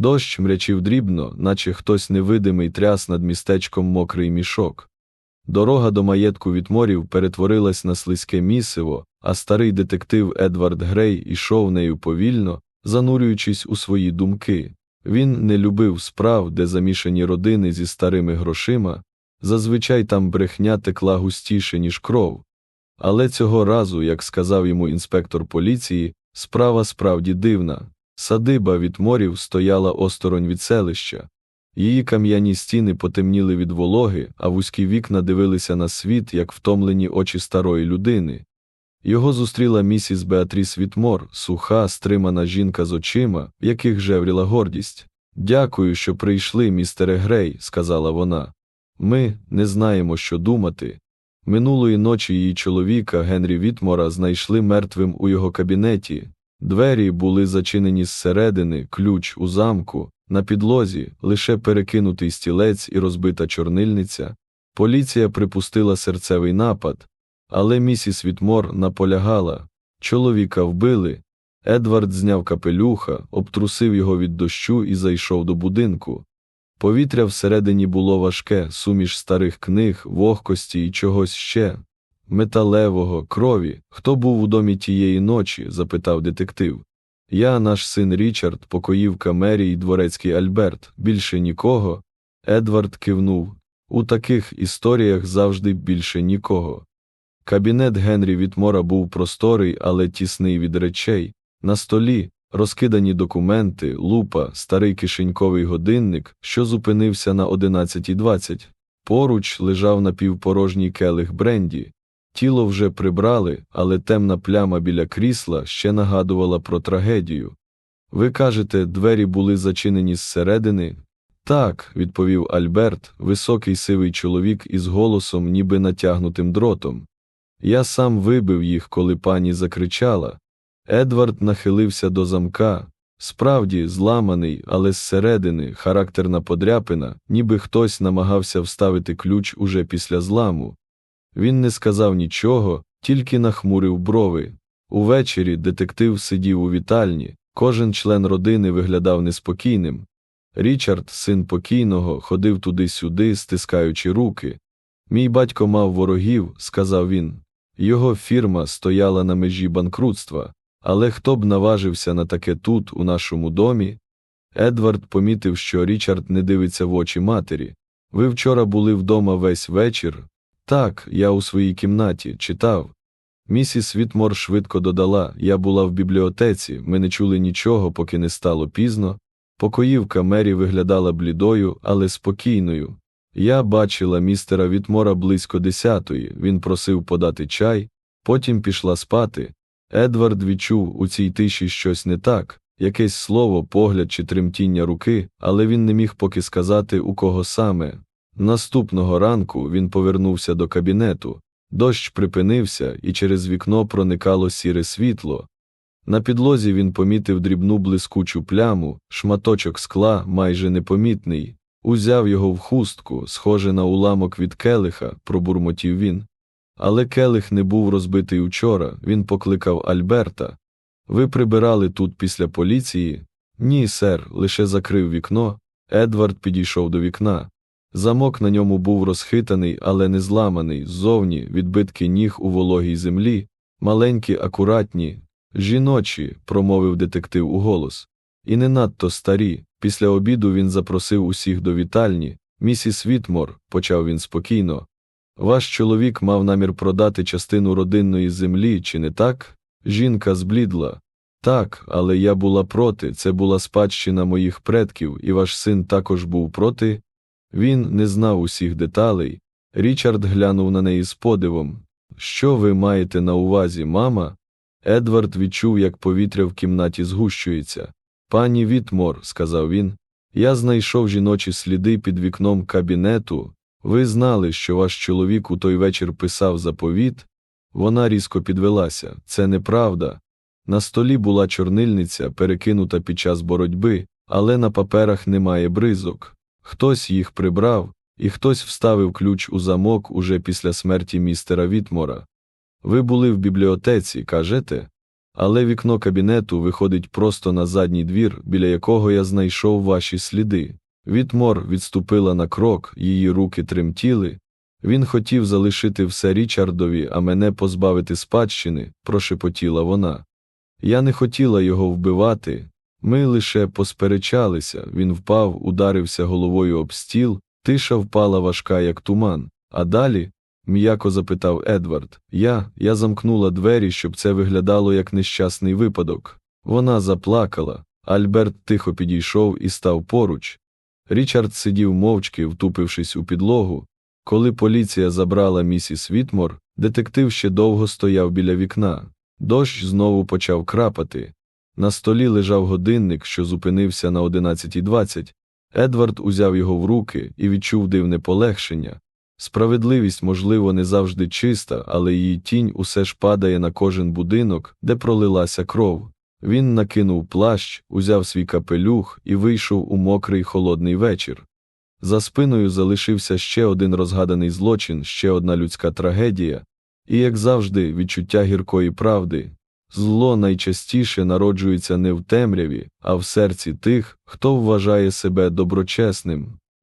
Дощ мрячив дрібно, наче хтось невидимий тряс над містечком мокрий мішок. Дорога до маєтку Вітморів перетворилась на слизьке місиво, а старий детектив Едвард Грей ішов нею повільно, занурюючись у свої думки. Він не любив справ, де замішані родини зі старими грошима, зазвичай там брехня текла густіше, ніж кров. Але цього разу, як сказав йому інспектор поліції, справа справді дивна. Садиба Вітморів стояла осторонь від селища. Її кам'яні стіни потемніли від вологи, а вузькі вікна дивилися на світ, як втомлені очі старої людини. Його зустріла місіс Беатріс Вітмор, суха, стримана жінка з очима, в яких жевріла гордість. Дякую, що прийшли, містере Грей, сказала вона. Ми не знаємо, що думати. Минулої ночі її чоловіка Генрі Вітмора знайшли мертвим у його кабінеті. Двері були зачинені зсередини, ключ у замку, на підлозі лише перекинутий стілець і розбита чорнильниця. Поліція припустила серцевий напад, але місіс Вітмор наполягала чоловіка вбили. Едвард зняв капелюха, обтрусив його від дощу і зайшов до будинку. Повітря всередині було важке, суміш старих книг, вогкості і чогось ще. Металевого, крові. Хто був у домі тієї ночі? запитав детектив. Я, наш син Річард, покоївка Мері і дворецький Альберт, більше нікого. Едвард кивнув. У таких історіях завжди більше нікого. Кабінет Генрі Вітмора був просторий, але тісний від речей. На столі розкидані документи, лупа, старий кишеньковий годинник, що зупинився на 11.20. Поруч лежав напівпорожній келих бренді. Тіло вже прибрали, але темна пляма біля крісла ще нагадувала про трагедію. Ви кажете, двері були зачинені зсередини? Так, відповів Альберт, високий сивий чоловік із голосом, ніби натягнутим дротом. Я сам вибив їх, коли пані закричала. Едвард нахилився до замка. Справді, зламаний, але зсередини, характерна подряпина, ніби хтось намагався вставити ключ уже після зламу. Він не сказав нічого, тільки нахмурив брови. Увечері детектив сидів у вітальні, кожен член родини виглядав неспокійним. Річард, син покійного, ходив туди-сюди, стискаючи руки. Мій батько мав ворогів, сказав він. Його фірма стояла на межі банкрутства, але хто б наважився на таке тут, у нашому домі? Едвард помітив, що Річард не дивиться в очі матері. Ви вчора були вдома весь вечір, так, я у своїй кімнаті читав. Місіс Вітмор швидко додала я була в бібліотеці, ми не чули нічого, поки не стало пізно. Покоївка Мері виглядала блідою, але спокійною. Я бачила містера Вітмора близько десятої, він просив подати чай, потім пішла спати. Едвард відчув у цій тиші щось не так, якесь слово, погляд чи тремтіння руки, але він не міг поки сказати, у кого саме. Наступного ранку він повернувся до кабінету, дощ припинився, і через вікно проникало сіре світло. На підлозі він помітив дрібну блискучу пляму, шматочок скла, майже непомітний, узяв його в хустку, схоже на уламок від келиха, пробурмотів він. Але келих не був розбитий учора, він покликав Альберта. Ви прибирали тут після поліції? Ні, сер, лише закрив вікно. Едвард підійшов до вікна. Замок на ньому був розхитаний, але не зламаний, ззовні відбитки ніг у вологій землі, маленькі, акуратні, жіночі, промовив детектив у голос. І не надто старі. Після обіду він запросив усіх до вітальні. Місіс Вітмор, почав він спокійно. Ваш чоловік мав намір продати частину родинної землі, чи не так? Жінка зблідла. Так, але я була проти, це була спадщина моїх предків, і ваш син також був проти. Він не знав усіх деталей. Річард глянув на неї з подивом. Що ви маєте на увазі, мама? Едвард відчув, як повітря в кімнаті згущується. Пані Вітмор, сказав він, я знайшов жіночі сліди під вікном кабінету. Ви знали, що ваш чоловік у той вечір писав заповіт? Вона різко підвелася. Це неправда. На столі була чорнильниця, перекинута під час боротьби, але на паперах немає бризок. Хтось їх прибрав, і хтось вставив ключ у замок уже після смерті містера Вітмора. Ви були в бібліотеці, кажете? але вікно кабінету виходить просто на задній двір, біля якого я знайшов ваші сліди. Вітмор відступила на крок, її руки тремтіли. Він хотів залишити все Річардові, а мене позбавити спадщини, прошепотіла вона. Я не хотіла його вбивати. Ми лише посперечалися, він впав, ударився головою об стіл, тиша впала важка, як туман. А далі, м'яко запитав Едвард, я, я замкнула двері, щоб це виглядало як нещасний випадок. Вона заплакала. Альберт тихо підійшов і став поруч. Річард сидів мовчки, втупившись у підлогу. Коли поліція забрала місіс Вітмор, детектив ще довго стояв біля вікна. Дощ знову почав крапати. На столі лежав годинник, що зупинився на 11.20. Едвард узяв його в руки і відчув дивне полегшення. Справедливість, можливо, не завжди чиста, але її тінь усе ж падає на кожен будинок, де пролилася кров. Він накинув плащ, узяв свій капелюх і вийшов у мокрий холодний вечір. За спиною залишився ще один розгаданий злочин, ще одна людська трагедія, і, як завжди, відчуття гіркої правди. Зло найчастіше народжується не в темряві, а в серці тих, хто вважає себе доброчесним.